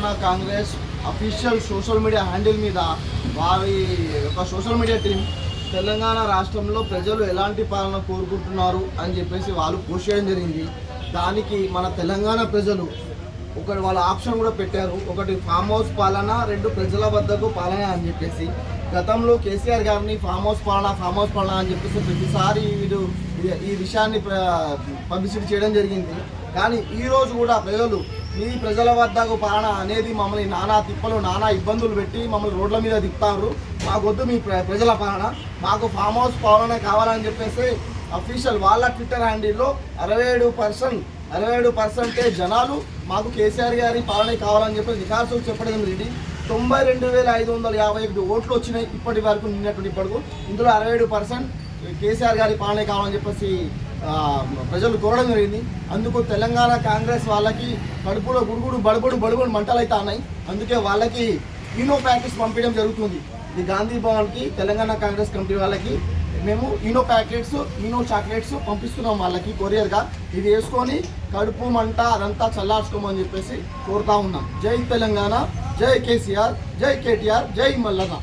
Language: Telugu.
Telangana Congress official social media handle మీద వారి యొక్క సోషల్ మీడియా టీం తెలంగాణ రాష్ట్రంలో ప్రజలు ఎలాంటి పాలన కోరుకుంటున్నారు అని చెప్పేసి వాళ్ళు పోస్ట్ చేయడం జరిగింది. దానికి మన తెలంగాణ ప్రజలు ఒకటి వాళ్ళ ఆప్షన్ కూడా పెట్టారు. ఒకటి ఫామ్ హౌస్ పాలన రెండు ప్రజల వద్దకు పాలన అని చెప్పేసి. గతంలో కేసీఆర్ గారిని ఫామ్ హౌస్ పాలన ఫామ్ హౌస్ పాలన అని చెప్పేసి ప్రతిసారి వీడు ఈ- విషయాన్ని పబ్లిసిటీ చేయడం జరిగింది. కానీ ఈరోజు కూడా ప్రజలు మీ ప్రజల వద్దకు పాలన అనేది మమ్మల్ని నానా తిప్పలు నానా ఇబ్బందులు పెట్టి మమ్మల్ని రోడ్ల మీద తిప్పారు. మాకొద్దు మీ ప్ర- ప్రజల పాలన. మాకు ఫామ్ హౌస్ పాలన కావాలని చెప్పేసి అఫీషియల్ వాళ్ళ ట్విట్టర్ హ్యాండిల్లో అరవై ఏడు పర్సెంట్ అరవై ఏడు పర్సెంటేజ్ జనాలు మాకు కేసీఆర్ గారి పాలన కావాలని చెప్పి నికాసు చెప్పడం రెడ్డి తొంభై రెండు వేల ఐదు వందల యాభై ఒకటి ఓట్లు వచ్చినాయి ఇప్పటి వరకు నిన్నటువంటి ఇప్పటికు ఇందులో అరవై ఏడు పర్సెంట్ కేసీఆర్ గారి పాలన కావాలని చెప్పేసి ప్రజలు కోరడం జరిగింది. అందుకు తెలంగాణ కాంగ్రెస్ వాళ్ళకి కడుపులో గుడుగుడు బడుగుడు బడుగుడు మంటలు అయితే ఉన్నాయి. అందుకే వాళ్ళకి ఈనో ప్యాకెట్స్ పంపించడం జరుగుతుంది. ఇది గాంధీ భవన్కి తెలంగాణ కాంగ్రెస్ కమిటీ వాళ్ళకి మేము ఈనో ప్యాకెట్స్ ఈనో చాక్లెట్స్ పంపిస్తున్నాం వాళ్ళకి కొరియర్గా. ఇది వేసుకొని కడుపు మంట అదంతా చల్లార్చుకోమని చెప్పేసి కోరుతా ఉన్నాం. జై తెలంగాణ జై కేసీఆర్ జై కేటీఆర్ జై మల్లన్న.